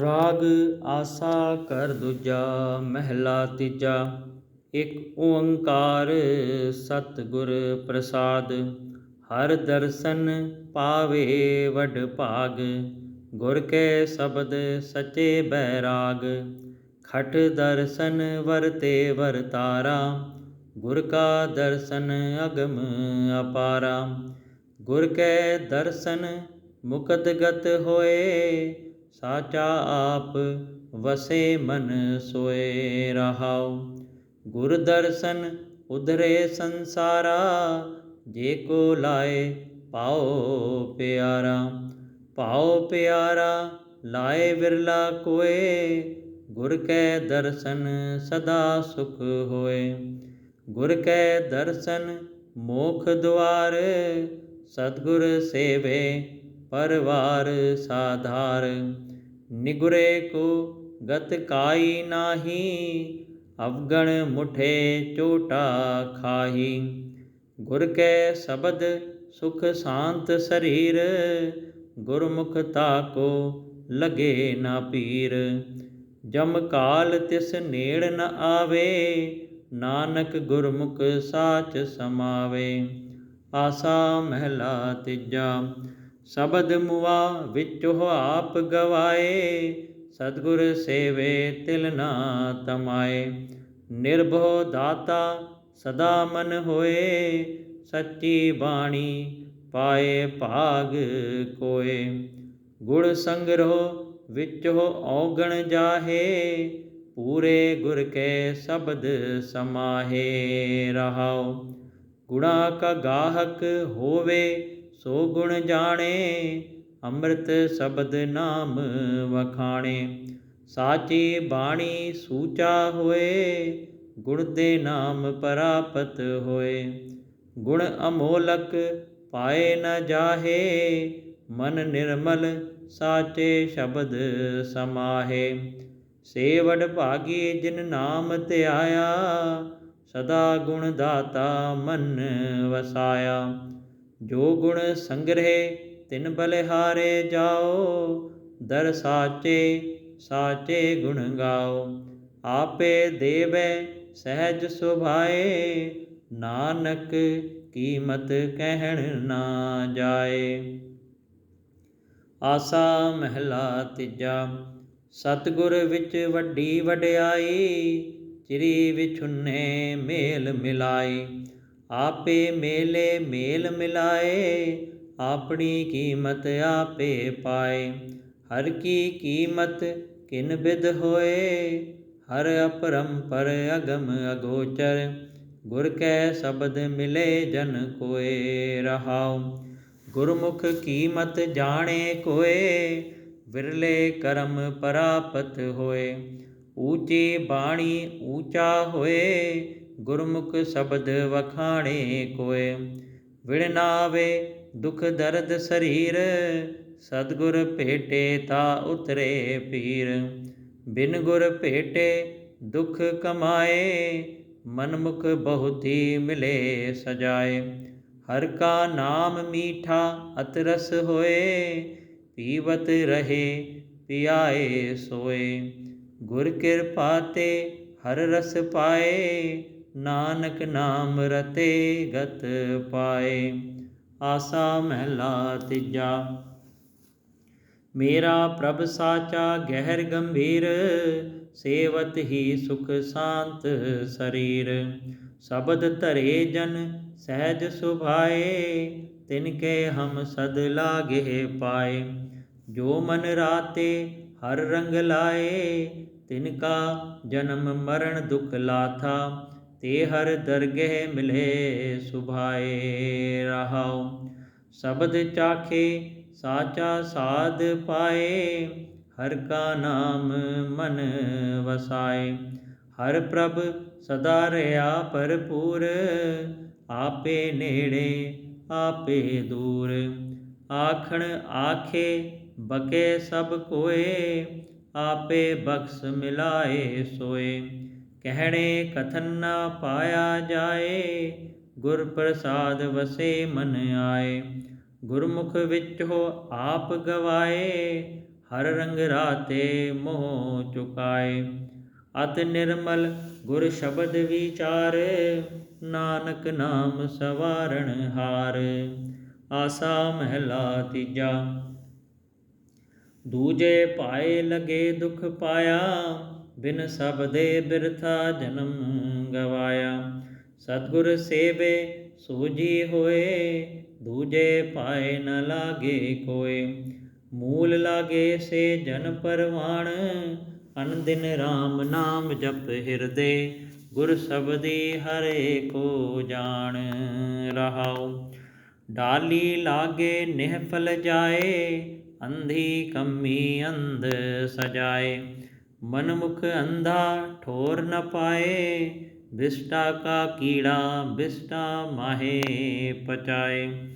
ਰਾਗ ਆਸਾ ਕਰ ਦੂਜਾ, ਮਹਿਲਾ ਤੀਜਾ। ਇੱਕ ਓੰਕਾਰ ਸਤਿਗੁਰ ਪ੍ਰਸਾਦ, ਹਰ ਦਰਸ਼ਨ ਪਾਵੇ ਵਡ ਭਾਗ। ਗੁਰ ਕੇ ਸ਼ਬਦ ਸਚੇ ਬੈਰਾਗ, ਖਟ ਦਰਸ਼ਨ ਵਰਤੇ ਵਰਤਾਰਾ ਗੁਰ ਕਾ ਦਰਸ਼ਨ ਅਗਮ ਅਪਾਰਾ। ਗੁਰ ਕੈ ਦਰਸ਼ਨ ਮੁਕਤ ਗਤ ਹੋਏ ਸਾਚਾ ਆਪ ਵਸੇ ਮਨ ਸੋਏ ਰਹਾਉ। ਗੁਰ ਦਰਸ਼ਨ ਉਧਰੇ ਸੰਸਾਰਾ, ਜੇ ਕੋ ਲਾਏ ਪਾਉ ਪਿਆਰਾ। ਪਾਓ ਪਿਆਰਾ, ਲਾਏ ਵਿਰਲਾ ਕੋਏ, ਗੁਰ ਕੈ ਦਰਸ਼ਨ ਸਦਾ ਸੁਖ ਹੋਏ। ਗੁਰ ਕੈ ਦਰਸ਼ਨ ਮੋਖ ਦੁਆਰ, ਸਤਗੁਰ ਸੇਵੇ ਪਰਵਾਰ ਸਾਧਾਰ, ਨਿਗੁਰੇ ਕੋ ਗਤ ਕਾਈ ਨਾਹੀ, ਅਵਗਣ ਮੁਠੇ ਝੋਟਾ ਖਾਹੀ। ਗੁਰ ਕੈ ਸ਼ਬਦ ਸੁਖ ਸ਼ਾਂਤ ਸਰੀਰ, ਗੁਰਮੁਖ ਤਾਕੋ ਲਗੇ ਨਾ ਪੀਰ। ਜਮ ਕਾਲ ਤਿਸ ਨੇੜ ਨ ਆਵੇ, ਨਾਨਕ ਗੁਰਮੁਖ ਸਾਚ ਸਮਾਵੇ। ਆਸਾ ਮਹਿਲਾ ਤੀਜਾ ਸ਼ਬਦ ਮੁਆ ਵਿੱਚੋ ਆਪ ਗਵਾਏ, ਸਤਗੁਰ ਸੇਵੇ ਤਿਲ ਨਾ ਤਮਾਏ। ਨਿਰਭਉ ਦਾਤਾ ਸਦਾ ਮਨ ਹੋਏ, ਸੱਚੀ ਬਾਣੀ ਪਾਏ ਭਾਗ ਕੋਏ। ਗੁੜ ਸੰਗਰੋ ਵਿੱਚ ਔਗਣ ਜਾਹੇ, ਪੂਰੇ ਗੁਰ ਕੇ ਸ਼ਬਦ ਸਮਾਹੇ ਰਹਾਉ। ਗੁਣਾ ਕਾ ਗਾਹਕ ਹੋਵੇ ਸੋ ਗੁਣ ਜਾਣੇ, ਅੰਮ੍ਰਿਤ ਸ਼ਬਦ ਨਾਮ ਵਖਾਣੇ। ਸਾਚੀ ਬਾਣੀ ਸੂਚਾ ਹੋਏ, ਗੁਣ ਦੇ ਨਾਮ ਪ੍ਰਾਪਤ ਹੋਏ। ਗੁਣ ਅਮੋਲਕ ਪਾਏ ਨ ਜਾਹੇ, ਮਨ ਨਿਰਮਲ ਸਾਚੇ ਸ਼ਬਦ ਸਮਾਹੇ। ਸੇਵਡ ਭਾਗੀ ਜਿਨ ਨਾਮ ਧਿਆਇਆ, ਸਦਾ ਗੁਣ ਦਾਤਾ ਮਨ ਵਸਾਇਆ। ਜੋ ਗੁਣ ਸੰਗ੍ਰਹਿ ਤਿਨ ਬਲਿਹਾਰੇ ਜਾਓ, ਦਰ ਸਾਚੇ ਸਾਚੇ ਗੁਣ ਗਾਓ। ਆਪੇ ਦੇਵੇ ਸਹਿਜ ਸੁਭਾਏ, ਨਾਨਕ ਕੀਮਤ ਕਹਿਣ ਨਾ ਜਾਏ। ਆਸਾ ਮਹਿਲਾ ਤੀਜਾ, ਸਤਗੁਰ ਵਿੱਚ ਵੱਡੀ ਵਡਿਆਈ, ਚਿਰੀ ਵਿਛੁੰਨੇ ਮੇਲ ਮਿਲਾਈ। ਆਪੇ ਮੇਲੇ ਮੇਲ ਮਿਲਾਏ, ਆਪਣੀ ਕੀਮਤ ਆਪੇ ਪਾਏ। ਹਰ ਕੀ ਕੀਮਤ ਕਿਨ ਬਿਦ ਹੋਏ, ਹਰ ਅਪਰੰਪਰ ਅਗਮ ਅਗੋਚਰ। ਗੁਰ ਕੈ ਸ਼ਬਦ ਮਿਲੇ ਜਨ ਕੋਏ ਰਹਾਉ। ਗੁਰਮੁਖ ਕੀਮਤ ਜਾਣੇ ਕੋਏ, ਵਿਰਲੇ ਕਰਮ ਪ੍ਰਾਪਤ ਹੋਏ। ਊਚੀ ਬਾਣੀ ਊਚਾ ਹੋਏ, ਗੁਰਮੁਖ ਸ਼ਬਦ ਵਖਾਣੇ ਕੋਏ। ਵਿਣ ਵਿਣਨਾਵੇ ਦੁਖ ਦਰਦ ਸਰੀਰ, ਸਤਗੁਰ ਭੇਟੇ ਤਾ ਉਤਰੇ ਪੀਰ। ਬਿਨ ਗੁਰ ਭੇਟੇ ਦੁਖ ਕਮਾਏ, ਮਨਮੁਖ ਬਹੁਤੀ ਮਿਲੇ ਸਜਾਏ। ਹਰ ਕਾ ਨਾਮ ਮੀਠਾ ਅਤਰਸ ਹੋਏ, ਪੀਵਤ ਰਹੇ, ਪਿਆਏ ਸੋਏ। ਗੁਰ ਕਿਰਪਾ ਤੇ ਹਰ ਰਸ ਪਾਏ, ਨਾਨਕ ਨਾਮ ਰਤੇ ਗਤ ਪਾਏ। ਆਸਾ ਮਹਿਲਾ ਤੀਜਾ, ਮੇਰਾ ਪ੍ਰਭ ਸਾਚਾ ਗਹਿਰ ਗੰਭੀਰ, ਸੇਵਤ ਹੀ ਸੁਖ ਸ਼ਾਂਤ ਸਰੀਰ। ਸ਼ਬਦ ਧਰੇ ਜਨ ਸਹਿਜ ਸੁਭਾਏ, ਤਿਨ ਕੇ ਹਮ ਸਦ ਲਾਗੇ ਪਾਏ। ਜੋ ਮਨ ਰਾਤੇ ਹਰ ਰੰਗ ਲਾਏ ਤਿਨ ਕਾ ਜਨਮ ਮਰਨ ਦੁਖ ਲਾਥਾ, ਤੇ ਹਰ ਦਰਗਹਿ ਮਿਲੇ ਸੁਭਾਏ ਰਹਾਉ। ਸ਼ਬਦ ਚਾਖੇ, ਸਾਚਾ ਸਾਧ ਪਾਏ, ਹਰ ਕਾ ਨਾਮ ਮਨ ਵਸਾਏ। ਹਰ ਪ੍ਰਭ ਸਦਾ ਰਿਆ ਭਰਪੂਰ, ਆਪੇ ਨੇੜੇ, ਆਪੇ ਦੂਰ। ਆਖਣ ਆਖੇ ਬਕੇ ਸਭ ਕੋਏ ਆਪੇ ਬਖਸ ਮਿਲਾਏ ਸੋਏ। ਕਹਿਣੇ ਕਥਨ ਨਾ ਪਾਇਆ ਜਾਏ ਗੁਰ ਪ੍ਰਸਾਦ ਵਸੇ ਮਨ ਆਏ। ਗੁਰਮੁਖ ਵਿੱਚ ਹੋ ਆਪ ਗਵਾਏ, ਹਰ ਰੰਗ ਰਾਤੇ ਮੋਹ ਚੁਕਾਏ। ਅਤ ਨਿਰਮਲ ਗੁਰ ਸ਼ਬਦ ਵਿਚਾਰ, ਨਾਨਕ ਨਾਮ ਸਵਾਰਣ ਹਾਰ। ਆਸਾ ਮਹਿਲਾ ਤੀਜਾ ਦੂਜੇ ਪਾਏ ਲਗੇ ਦੁਖ ਪਾਇਆ, ਬਿਨ ਸਭ ਦੇ ਬਿਰਥਾ ਜਨਮ ਗਵਾਇਆ। ਸਤਗੁਰ ਸੇਵੇ ਸੂਜੀ ਹੋਏ, ਦੂਜੇ ਪਾਏ ਨ ਲਾਗੇ ਕੋਏ। ਮੂਲ ਲਾਗੇ ਸੇ ਜਨ ਪਰਵਾਣ, ਅਨ ਦਿਨ RAM ਨਾਮ ਜਪ ਹਿਰਦੇ। ਗੁਰ ਸਬਦੀ ਹਰੇ ਕੋ ਜਾਣ ਰਹਾਉ। ਡਾਲੀ ਲਾਗੇ ਨਿਹਫਲ ਜਾਏ ਅੰਧੀ ਕੰਮੀ ਅੰਧ ਸਜਾਏ। ਮਨਮੁਖ ਅੰਧਾ ਠੋਰ ਨ ਪਾਏ। ਬਿਸਟਾ ਕਾ ਕੀੜਾ ਬਿਸਟਾ ਮਾਹੇ ਪਚਾਏ।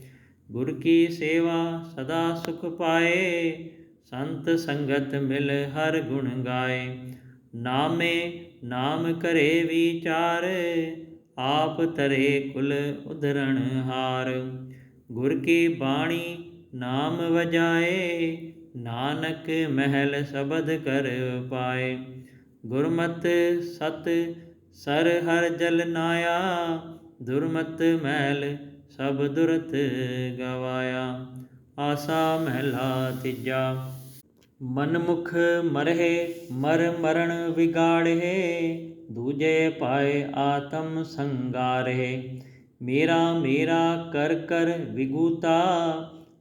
ਗੁਰ ਕੀ ਸੇਵਾ ਸਦਾ ਸੁਖ ਪਾਏ। ਸੰਤ ਸੰਗਤ ਮਿਲ ਹਰ ਗੁਣ ਗਾਏ। ਨਾਮੇ ਨਾਮ ਕਰੇ ਵਿਚਾਰ। ਆਪ ਤਰੇ ਕੁਲ ਉਧਰਣ ਹਾਰ। ਗੁਰ ਕੀ ਬਾਣੀ ਨਾਮ ਵਜਾਏ, ਨਾਨਕ ਮਹਿਲ ਸ਼ਬਦ ਕਰ ਪਾਏ। ਗੁਰਮਤ ਸਤ ਸਰ ਹਰ ਜਲ ਨਾਇਆ, ਦੁਰਮਤ ਮਹਿਲ ਸਭ ਦੁਰਤ ਗਵਾਇਆ। ਆਸਾ ਮਹਿਲਾ ਤੀਜਾ, ਮਨਮੁਖ ਮਰਹਿ, ਮਰ ਮਰਨ ਵਿਗਾੜੇ ਦੂਜੇ ਪਾਏ ਆਤਮ ਸੰਗਾਰੇ ਮੇਰਾ ਮੇਰਾ ਕਰ ਕਰ ਵਿਗੂਤਾ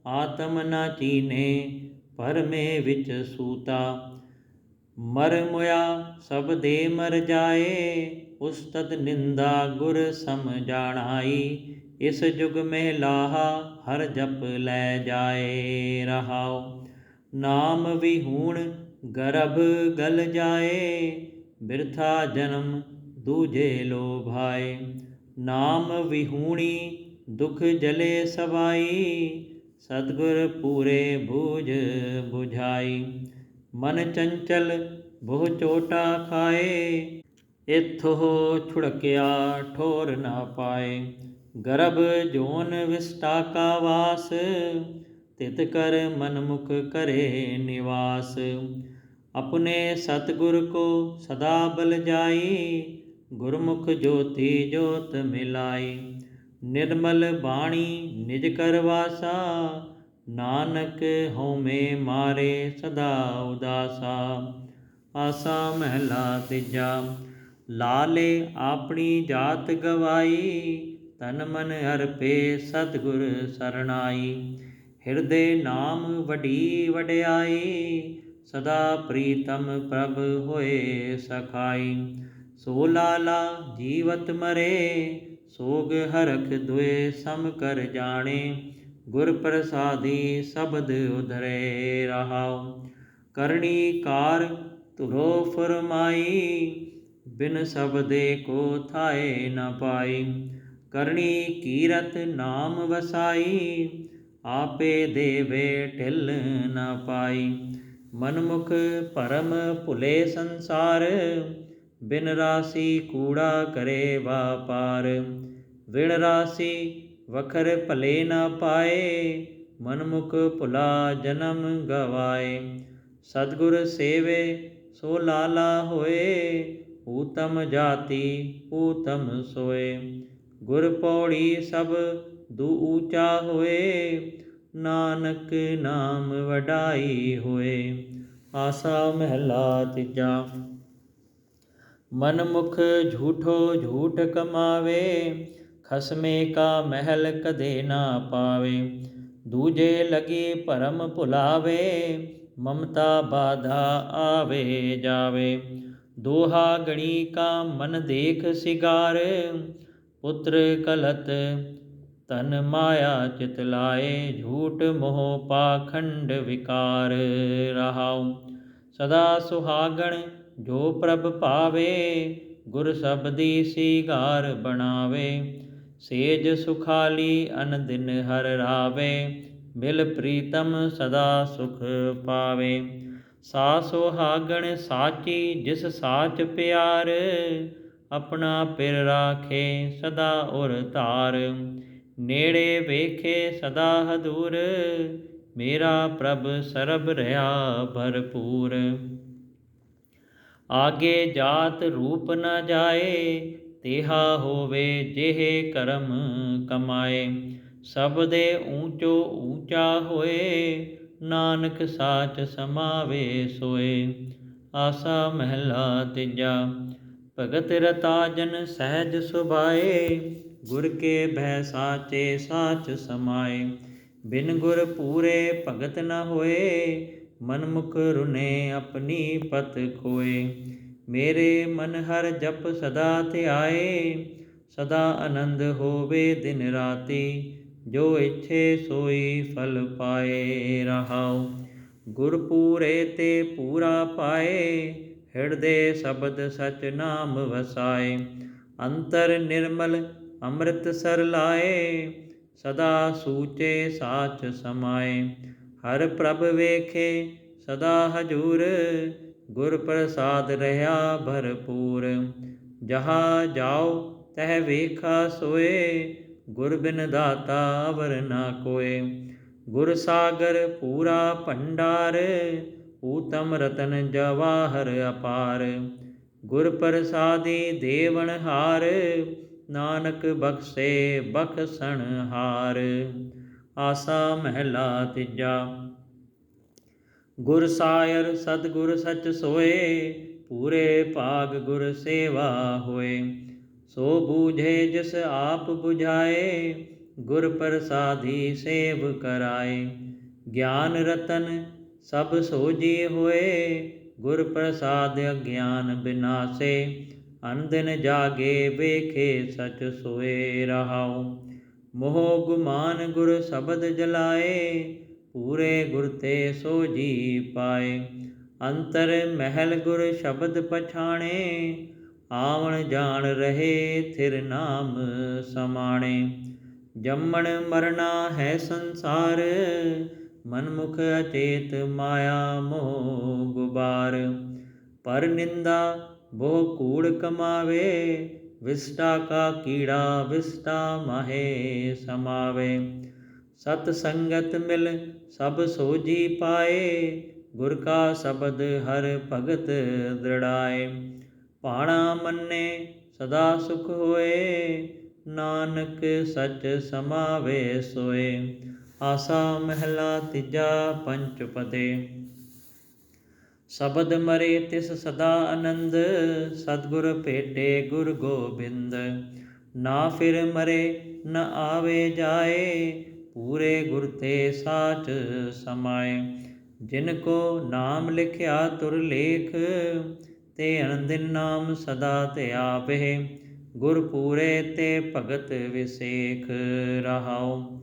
ਆਤਮ ਨਾ ਚੀਨੇ, ਪਰਮੇ ਵਿੱਚ ਸੂਤਾ। ਮਰ ਮੁਆ ਸਭ ਦੇ ਮਰ ਜਾਏ, ਉਸਤਤ ਨਿੰਦਾ ਗੁਰ ਸਮਝਾਣਾਈ ਇਸ ਜੁਗ ਮਹਿ ਲਾਹਾ, ਹਰ ਜਪ ਲੈ ਜਾਏ ਰਹਾਉ। ਨਾਮ ਵਿਹੂਣ, ਗਰਭ ਗਲ ਜਾਏ, ਬਿਰਥਾ ਜਨਮ ਦੂਜੇ ਲੋਭਾਏ। ਨਾਮ ਵਿਹੂਣੀ, ਦੁਖ ਜਲੇ ਸਵਾਈ ਸਤਗੁਰ ਪੂਰੇ ਬੂਝ 부ਝਾਈ ਮਨ ਚੰਚਲ ਬਹੁ ਚੋਟਾ ਖਾਏ, ਇਥੋ ਛੁੜਕਿਆ ਠੋਰ ਨਾ ਪਾਏ। ਗਰਭ ਜੋਨ ਵਿਸਟਾ ਕਾ ਵਾਸ, ਤਿਤ ਕਰ ਮਨ ਮੁਖ ਕਰੇ ਨਿਵਾਸ। ਆਪਣੇ ਸਤਗੁਰ ਕੋ ਸਦਾ ਬਲ ਜਾਈ ਗੁਰਮੁਖ ਜੋਤੀ ਜੋਤ ਮਿਲਾਈ। ਨਿਰਮਲ ਬਾਣੀ ਨਿਜ ਕਰ ਵਾਸਾ, ਨਾਨਕ ਹਉਮੈ ਮਾਰੇ ਸਦਾ ਉਦਾਸਾ। ਆਸਾ ਮਹਿਲਾ ਤੀਜਾ, ਲਾਲੇ ਆਪਣੀ ਜਾਤ ਗਵਾਈ, ਤਨ ਮਨ ਅਰਪੇ ਸਤਗੁਰ ਸਰਣਾਈ। ਹਿਰਦੇ ਨਾਮ ਵਡੀ ਵਡਿਆਈ, ਸਦਾ ਪ੍ਰੀਤਮ ਪ੍ਰਭ ਹੋਏ ਸਖਾਈ। ਸੋ ਲਾਲਾ ਜੀਵਤ ਮਰੇ ਸੋਗ ਹਰਖ ਦੁਏ ਸਮ ਕਰ ਜਾਣੇ, ਗੁਰ ਪ੍ਰਸਾਦੀ ਸ਼ਬਦ ਉਧਰੇ ਰਹਾਉ। ਕਰਨੀ ਕਾਰ ਤੁਰੋ ਫਰਮਾਈ, ਬਿਨ ਸਬਦੇ ਕੋ ਥਾਏ ਨ ਪਾਈ। ਕਰਨੀ ਕੀਰਤ ਨਾਮ ਵਸਾਈ, ਆਪੇ ਦੇਵੇ ਢਿਲ ਨ ਪਾਈ। ਮਨਮੁਖ ਪਰਮ ਭੁਲੇ ਸੰਸਾਰ, ਬਿਨ ਰਾਸੀ ਕੂੜਾ ਕਰੇ ਵਾਪਾਰ। ਵਿਣ ਰਾਸੀ, ਵਖਰ ਭਲੇ ਨਾ ਪਾਏ, ਮਨਮੁਖ ਭੁਲਾ ਜਨਮ ਗਵਾਏ। ਸਤਗੁਰ ਸੇਵੇ, ਸੋ ਲਾਲਾ ਹੋਏ, ਊਤਮ ਜਾਤੀ, ਊਤਮ ਸੋਏ। ਗੁਰ ਪੌੜੀ ਸਭ ਦੂ ਊਚਾ ਹੋਏ, ਨਾਨਕ ਨਾਮ ਵਡਾਈ ਹੋਏ। ਆਸਾ ਮਹਿਲਾ ਤੀਜਾ, ਮਨਮੁਖ ਝੂਠੋ ਝੂਠ ਕਮਾਵੇ ਖਸਮੇ ਕਾ ਮਹਿਲ ਕਦੇ ਨਾ ਪਾਵੇ, ਦੂਜੇ ਲਗੀ ਭਰਮ ਭੁਲਾਵੇ, ਮਮਤਾ ਬਾਧਾ ਆਵੇ ਜਾਵੇ। ਦੋਹਾ ਗਣੀ ਕਾ ਮਨ ਦੇਖ ਸਿਗਾਰ, ਪੁੱਤਰ ਕਲਤ ਤਨ ਮਾਇਆ ਚਿਤ ਲਾਏ, ਝੂਠ ਮੋਹ ਪਾਖੰਡ ਵਿਕਾਰ ਰਹਾਉ। ਸਦਾ ਸੁਹਾਗਣ ਜੋ ਪ੍ਰਭ ਪਾਵੇ ਗੁਰ ਸਬਦੀ ਸ਼ਿਗਾਰ ਬਣਾਵੇ। ਸੇਜ ਸੁਖਾਲੀ ਅਨ ਦਿਨ ਹਰ ਰਾਵੇ, ਮਿਲ ਪ੍ਰੀਤਮ ਸਦਾ ਸੁਖ ਪਾਵੇ। ਸਾ ਸੁਹਾਗਣ ਸਾਚੀ, ਜਿਸ ਸਾਚ ਪਿਆਰ, ਆਪਣਾ ਪਿਰ ਰਾਖੇ ਸਦਾ ਉਰ ਧਾਰ। ਨੇੜੇ ਵੇਖੇ ਸਦਾ ਹਦੂਰ, ਮੇਰਾ ਪ੍ਰਭ ਸਰਬ ਰਹਾ ਭਰਪੂਰ। ਆਗੇ ਜਾਤ ਰੂਪ ਨ ਜਾਏ ਤੇਹਾ ਹੋਵੇ ਜਿਹੇ ਕਰਮ ਕਮਾਏ, ਸਭ ਦੇ ਊਚੋ ਊਚਾ ਹੋਏ, ਨਾਨਕ ਸਾਚ ਸਮਾਵੇ ਸੋਏ। ਆਸਾ ਮਹਿਲਾ ਤੀਜਾ, ਭਗਤ ਰਤਾ ਜਨ ਸਹਿਜ ਸੁਭਾਏ, ਗੁਰ ਕੇ ਭੈ ਸਾਚੇ ਸਾਚ ਸਮਾਏ। ਬਿਨ ਗੁਰ ਪੂਰੇ ਭਗਤ ਨ ਹੋਏ, ਮਨਮੁਖ ਰੁਨੇ ਆਪਣੀ ਪਤ ਖੋਏ। ਮੇਰੇ ਮਨ ਹਰ ਜਪ ਸਦਾ ਧਿਆਏ, ਸਦਾ ਆਨੰਦ ਹੋਵੇ ਦਿਨ ਰਾਤੀ, ਜੋ ਇੱਛੇ ਸੋਈ ਫਲ ਪਾਏ ਰਹਾਉ। ਗੁਰ ਪੂਰੇ ਤੇ ਪੂਰਾ ਪਾਏ, ਹਿਰਦੇ ਸ਼ਬਦ ਸਚ ਨਾਮ ਵਸਾਏ। ਅੰਤਰ ਨਿਰਮਲ ਅੰਮ੍ਰਿਤ ਸਰ ਲਾਏ, ਸਦਾ ਸੂਚੇ ਸਾਚ ਸਮਾਏ। ਹਰ ਪ੍ਰਭ ਵੇਖੇ, ਸਦਾ ਹਜੂਰ ਗੁਰ ਪ੍ਰਸਾਦ ਰਹਾ ਭਰਪੂਰ, ਜਹਾ ਜਾਓ ਤਹ ਵੇਖਾ ਸੋਏ, ਗੁਰ ਬਿਨ ਦਾਤਾ ਅਵਰ ਨਾ ਕੋਏ। ਗੁਰ ਸਾਗਰ ਪੂਰਾ ਭੰਡਾਰ, ਊਤਮ ਰਤਨ ਜਵਾਹਰ ਅਪਾਰ। ਗੁਰ ਪ੍ਰਸਾਦੀ ਦੇਵਨ ਹਾਰ, ਨਾਨਕ ਬਖਸ਼ੇ ਬਖਸ਼ਣ ਹਾਰ। ਆਸਾ ਮਹਿਲਾ ਤੀਜਾ ਗੁਰ ਸਾਇਰ ਸਤਿਗੁਰ ਸਚ ਸੋਏ, ਪੂਰੇ ਭਾਗ ਗੁਰ ਸੇਵਾ ਹੋਏ। ਸੋ ਬੂਝੇ ਜਿਸ ਆਪ 부ਝਾਏ ਗੁਰ ਪ੍ਰਸਾਦੀ ਸੇਵ ਕਰਾਏ। ਗਿਆਨ ਰਤਨ ਸਭ ਸੋਜੀ ਹੋਏ, ਗੁਰ ਪ੍ਰਸਾਦ ਅਗਿਆਨ ਬਿਨਾਸੇ। ਅਨਦਿਨ ਜਾਗੇ ਵੇਖੇ ਸਚ ਸੋਏ ਰਹਾਉ। ਮੋਹ ਗੁਮਾਨ ਗੁਰ ਸ਼ਬਦ ਜਲਾਏ ਪੂਰੇ ਗੁਰ ਤੇ ਸੋ ਜੀ ਪਾਏ। ਅੰਤਰ ਮਹਿਲ ਗੁਰ ਸ਼ਬਦ ਪਛਾਣੇ, ਆਵਣ ਜਾਣ ਰਹੇ ਥਿਰ ਨਾਮ ਸਮਾਣੇ। ਜੰਮਣ ਮਰਨਾ ਹੈ ਸੰਸਾਰ, ਮਨਮੁਖ ਅਚੇਤ ਮਾਇਆ ਮੋਹ ਗੁਬਾਰ। ਪਰ ਨਿੰਦਾ ਬਹੁ ਕੂੜ ਕਮਾਵੇ, ਵਿਸਟਾ ਕਾ ਕੀੜਾ ਵਿਸਟਾ ਮਾਹੇ ਸਮਾਵੇ। ਸਤ ਸੰਗਤ ਮਿਲ ਸਭ ਸੋਜੀ ਪਾਏ, ਗੁਰ ਕਾ ਸ਼ਬਦ ਹਰ ਭਗਤ ਦ੍ਰਿੜਾਏ। ਪਾਣਾ ਮੰਨੇ ਸਦਾ ਸੁਖ ਹੋਏ, ਨਾਨਕ ਸਚ ਸਮਾਵੇ ਸੋਏ। ਆਸਾ ਮਹਿਲਾ ਤਿਜਾ ਪੰਚ ਪਦੇ ਸ਼ਬਦ ਮਰੇ ਤਿਸ ਸਦਾ ਆਨੰਦ, ਸਤਗੁਰ ਭੇਟੇ ਗੁਰ ਗੋਬਿੰਦ। ਨਾ ਫਿਰ ਮਰੇ, ਨ ਆਵੇ ਜਾਏ ਪੂਰੇ ਗੁਰ ਤੇ ਸਾਚ ਸਮਾਏ। ਜਿਨ ਕੋ ਨਾਮ ਲਿਖਿਆ ਤੁਰ ਲੇਖ, ਤੇ ਅਨੰਦਿਨ ਨਾਮ ਸਦਾ ਧਿਆਵੇ ਗੁਰ ਪੂਰੇ ਤੇ ਭਗਤ ਵਿਸੇਖ ਰਹਾਉ।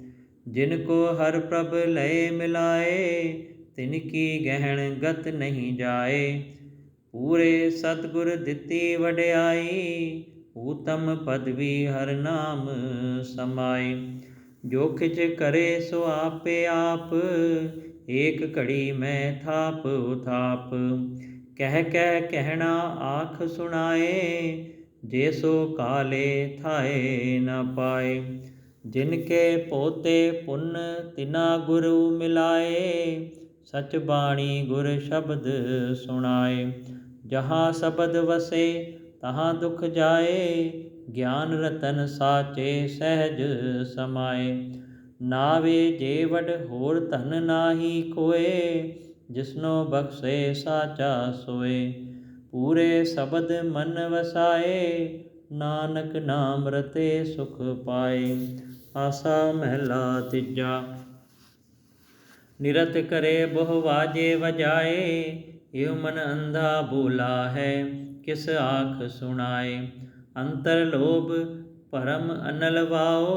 ਜਿਨ ਕੋ ਹਰ ਪ੍ਰਭ ਲਏ ਮਿਲਾਏ, ਤਿਨ ਕੀ ਗਹਿਣ ਗਤ ਨਹੀਂ ਜਾਏ। ਪੂਰੇ ਸਤਗੁਰ ਦਿੱਤੀ ਵਡਿਆਈ, ਊਤਮ ਪਦਵੀ ਹਰ ਨਾਮ ਸਮਾਈ ਜੋ ਖਿਚ ਕਰੇ ਸੋ ਆਪੇ ਆਪ, ਏਕ ਘੜੀ ਮੈਂ ਥਾਪ ਉਥਾਪ। ਕਹਿ ਕਹਿ ਕਹਿਣਾ ਆਖ ਸੁਣਾਏ, ਜੇ ਸੋ ਕਾਲੇ ਥਾਏ ਨ ਪਾਏ। ਜਿਨ ਕੇ ਪੋਤੇ ਪੁੰਨ ਤਿਨਾ ਗੁਰੂ ਮਿਲਾਏ, ਸਚ ਬਾਣੀ ਗੁਰ ਸ਼ਬਦ ਸੁਣਾਏ। ਜਹਾਂ ਸ਼ਬਦ ਵਸੇ, ਤਹਾਂ ਦੁਖ ਜਾਏ ਗਿਆਨ ਰਤਨ ਸਾਚੇ ਸਹਿਜ ਸਮਾਏ। ਨਾਵੇ ਜੇ ਵਡ ਹੋਰ ਧਨ ਨਾਹੀ ਕੋਏ ਜਿਸਨੋ ਬਖਸ਼ੇ ਸਾਚਾ ਸੋਏ। ਪੂਰੇ ਸ਼ਬਦ ਮਨ ਵਸਾਏ, ਨਾਨਕ ਨਾਮ ਰਤੇ ਸੁਖ ਪਾਏ। ਆਸਾ ਮਹਿਲਾ ਤੀਜਾ, ਨਿਰਤ ਕਰੇ ਬਹੁ ਵਾਜੇ ਵਜਾਏ। ਇਉ ਮਨ ਅੰਧਾ ਬੋਲਾ ਹੈ, ਕਿਸ ਆਖ ਸੁਣਾਏ। ਅੰਤਰ ਲੋਭ ਪਰਮ ਅਨਲਵਾਓ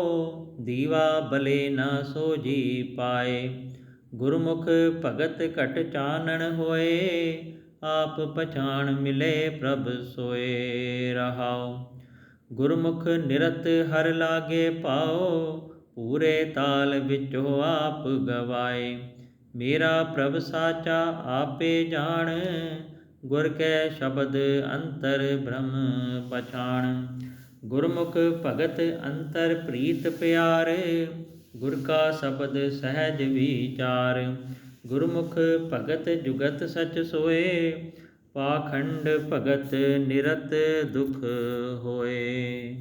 ਦੀਵਾ ਬਲੇ ਨਾ ਸੋਜੀ ਪਾਏ। ਗੁਰਮੁਖ ਭਗਤ ਘਟ ਚਾਨਣ ਹੋਏ, ਆਪ ਪਛਾਣ ਮਿਲੇ ਪ੍ਰਭ ਸੋਏ ਰਹਾਓ। ਗੁਰਮੁਖ ਨਿਰਤ ਹਰ ਲਾਗੇ ਪਾਓ, ਪੂਰੇ ਤਾਲ ਵਿੱਚੋ ਆਪ ਗਵਾਏ। ਮੇਰਾ ਪ੍ਰਭ ਸਾਚਾ ਆਪੇ ਜਾਣ ਗੁਰ ਕੈ ਸ਼ਬਦ ਅੰਤਰ ਬ੍ਰਹਮ ਪਛਾਣ, ਗੁਰਮੁਖ ਭਗਤ ਅੰਤਰ ਪ੍ਰੀਤ ਪਿਆਰ, ਗੁਰ ਕਾ ਸ਼ਬਦ ਸਹਿਜ ਵਿਚਾਰ, ਗੁਰਮੁਖ ਭਗਤ ਜੁਗਤ ਸਚ ਸੋਏ, ਪਾਖੰਡ ਭਗਤ ਨਿਰਤ ਦੁਖ ਹੋਏ।